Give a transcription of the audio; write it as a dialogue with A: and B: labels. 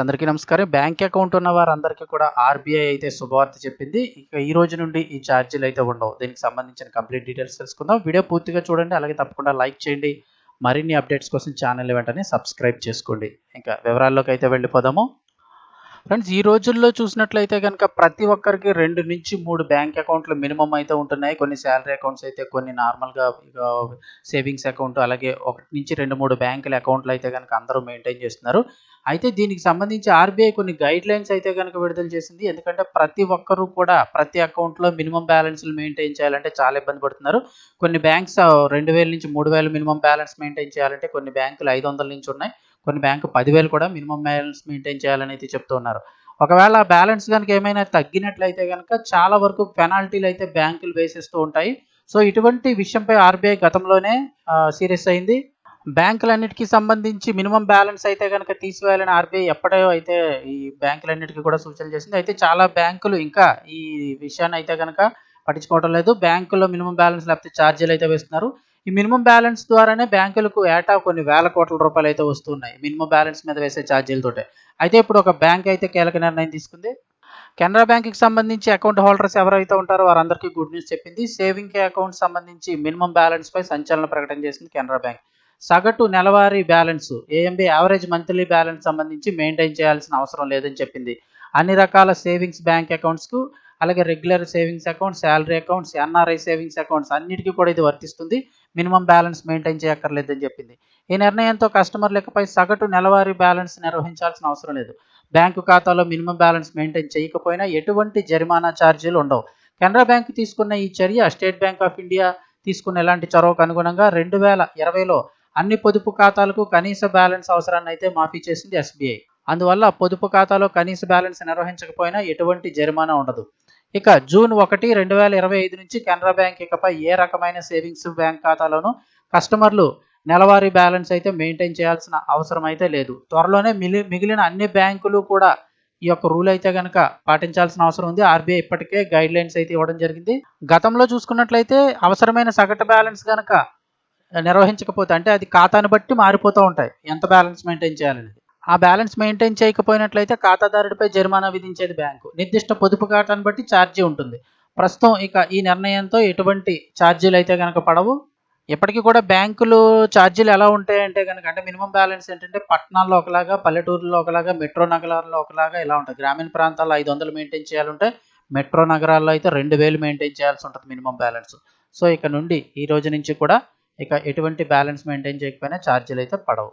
A: అందరికీ నమస్కారం. Bank account ఉన్న వారందరికీ కూడా ఆర్బీఐ అయితే శుభవార్త చెప్పింది. ఇక ఈ రోజు నుండి ఈ ఛార్జీలు అయితే ఉండవు. దీనికి సంబంధించిన కంప్లీట్ డీటెయిల్స్ తెలుసుకుందాం. వీడియో పూర్తిగా చూడండి. అలాగే తప్పకుండా లైక్ చేయండి. మరిన్ని అప్డేట్స్ కోసం ఛానల్ వెంటనే సబ్స్క్రైబ్ చేసుకోండి. ఇంకా వివరాల్లోకి అయితే వెళ్ళిపోదాము. ఫ్రెండ్స్ ఈ రోజుల్లో చూసినట్లయితే కనుక ప్రతి ఒక్కరికి రెండు నుంచి మూడు బ్యాంక్ అకౌంట్లు మినిమం అయితే ఉంటున్నాయి. కొన్ని శాలరీ అకౌంట్స్ అయితే కొన్ని నార్మల్గా సేవింగ్స్ అకౌంట్ అలాగే ఒకటి నుంచి రెండు మూడు బ్యాంకుల అకౌంట్లు అయితే కనుక అందరూ మెయింటైన్ చేస్తున్నారు. అయితే దీనికి సంబంధించి ఆర్బీఐ కొన్ని గైడ్ లైన్స్ అయితే కనుక విడుదల చేసింది. ఎందుకంటే ప్రతి ఒక్కరూ కూడా ప్రతి అకౌంట్లో మినిమం బ్యాలెన్స్లు మెయింటైన్ చేయాలంటే చాలా ఇబ్బంది పడుతున్నారు. కొన్ని బ్యాంక్స్ రెండు వేల నుంచి మూడు వేలు మినిమం బ్యాలెన్స్ మెయింటైన్ చేయాలంటే కొన్ని బ్యాంకులు ఐదు వందల నుంచి ఉన్నాయి. కొన్ని బ్యాంకు పదివేలు కూడా మినిమం బ్యాలెన్స్ మెయింటైన్ చేయాలని అయితే చెప్తూ ఉన్నారు. ఒకవేళ బ్యాలెన్స్ కనుక ఏమైనా తగ్గినట్లయితే కనుక చాలా వరకు పెనాల్టీలు అయితే బ్యాంకులు వేసేస్తూ ఉంటాయి. సో ఇటువంటి విషయంపై ఆర్బీఐ గతంలోనే సీరియస్ అయింది. బ్యాంకులన్నిటికీ సంబంధించి మినిమం బ్యాలెన్స్ అయితే కనుక తీసివేయాలని ఆర్బీఐ ఎప్పుడో అయితే ఈ బ్యాంకులన్నిటికీ కూడా సూచనలు చేసింది. అయితే చాలా బ్యాంకులు ఇంకా ఈ విషయాన్ని అయితే కనుక పట్టించుకోవడం లేదు. బ్యాంకులో మినిమం బ్యాలెన్స్ లేకపోతే ఛార్జీలు అయితే వేస్తున్నారు. ఈ మినిమం బ్యాలెన్స్ ద్వారానే బ్యాంకులకు ఏటా కొన్ని వేల కోట్ల రూపాయలు అయితే వస్తున్నాయి మినిమం బ్యాలెన్స్ మీద వేసే ఛార్జీలతోటే. అయితే ఇప్పుడు ఒక బ్యాంక్ అయితే కీలక నిర్ణయం తీసుకుంది. కెనరా బ్యాంక్కి సంబంధించి అకౌంట్ హోల్డర్స్ ఎవరైతే ఉంటారో వారందరికీ గుడ్ న్యూస్ చెప్పింది. సేవింగ్ అకౌంట్ సంబంధించి మినిమం బ్యాలెన్స్ పై సంచలన ప్రకటన చేసింది కెనరా బ్యాంక్. సగటు నెలవారీ balance AMB average monthly balance సంబంధించి మెయింటైన్ చేయాల్సిన అవసరం లేదని చెప్పింది. అన్ని రకాల సేవింగ్స్ బ్యాంక్ అకౌంట్స్కు అలాగే regular savings account salary accounts NRI savings accounts అన్నిటికీ కూడా ఇది వర్తిస్తుంది. మినిమం బ్యాలెన్స్ మెయింటైన్ చేయక్కర్లేదని చెప్పింది. ఈ నిర్ణయంతో కస్టమర్ లెక్కపై సగటు నెలవారీ బ్యాలెన్స్ నిర్వహించాల్సిన అవసరం లేదు. బ్యాంకు ఖాతాలో మినిమం బ్యాలెన్స్ మెయింటైన్ చేయకపోయినా ఎటువంటి జరిమానా ఛార్జీలు ఉండవు. కెనరా బ్యాంక్ తీసుకున్న ఈ చర్య స్టేట్ బ్యాంక్ ఆఫ్ ఇండియా తీసుకున్న ఎలాంటి చొరవకు అనుగుణంగా రెండు వేల ఇరవైలో అన్ని పొదుపు ఖాతాలకు కనీస బ్యాలెన్స్ అవసరాన్ని అయితే మాఫీ చేసింది ఎస్బీఐ. అందువల్ల పొదుపు ఖాతాలో కనీస బ్యాలెన్స్ నిర్వహించకపోయినా ఎటువంటి జరిమానా ఉండదు. ఇక జూన్ ఒకటి రెండు వేల ఇరవై ఐదు నుంచి కెనరా బ్యాంక్ ఇకపై ఏ రకమైన సేవింగ్స్ బ్యాంక్ ఖాతాలోనూ కస్టమర్లు నెలవారీ బ్యాలెన్స్ అయితే మెయింటైన్ చేయాల్సిన అవసరం అయితే లేదు. త్వరలోనే మిలి మిగిలిన అన్ని బ్యాంకులు కూడా ఈ యొక్క రూల్ అయితే కనుక పాటించాల్సిన అవసరం ఉంది. ఆర్బీఐ ఇప్పటికే గైడ్ లైన్స్ అయితే ఇవ్వడం జరిగింది. గతంలో చూసుకున్నట్లయితే అవసరమైన సగటు బ్యాలెన్స్ కనుక నిర్వహించకపోతే అంటే అది ఖాతాను బట్టి మారిపోతూ ఉంటాయి. ఎంత బ్యాలెన్స్ మెయింటైన్ చేయాలనేది. ఆ బ్యాలెన్స్ మెయింటైన్ చేయకపోయినట్లయితే ఖాతాదారుడిపై జరిమానా విధించేది బ్యాంకు. నిర్దిష్ట పొదుపు ఖాతాను బట్టి ఛార్జీ ఉంటుంది. ప్రస్తుతం ఇక ఈ నిర్ణయంతో ఎటువంటి ఛార్జీలు అయితే కనుక పడవు. ఇప్పటికీ కూడా బ్యాంకులు ఛార్జీలు ఎలా ఉంటాయంటే కనుక అంటే మినిమం బ్యాలెన్స్ ఏంటంటే పట్టణాల్లో ఒకలాగా పల్లెటూరులో ఒకలాగా మెట్రో నగరాల్లో ఒకలాగా ఇలా ఉంటుంది గ్రామీణ ప్రాంతాల్లో ఐదు వందలు మెయింటైన్ చేయాలంటే మెట్రో నగరాల్లో అయితే రెండు వేలు మెయింటైన్ చేయాల్సి ఉంటుంది మినిమం బ్యాలెన్స్. సో ఇక నుండి ఈ రోజు నుంచి కూడా ఇక ఎటువంటి బ్యాలెన్స్ మెయింటైన్ చేయకపోయినా ఛార్జీలు అయితే పడవు.